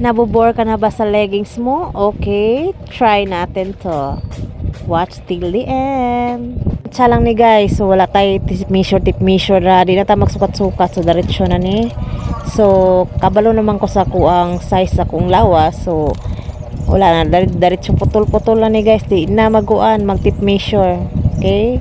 Nabobore ka na ba sa leggings mo? Okay, try natin to. Watch till the end. Siya lang ni guys, so wala tayo tip measure, tip measure ra. Di na tayo magsukat-sukat, so diretsyo na ni. So, kabalo naman ko sa kuang size sa kung lawa. so wala na, diretsyo putol-putol na ni guys. Di na maguan, mag tip measure. Okay?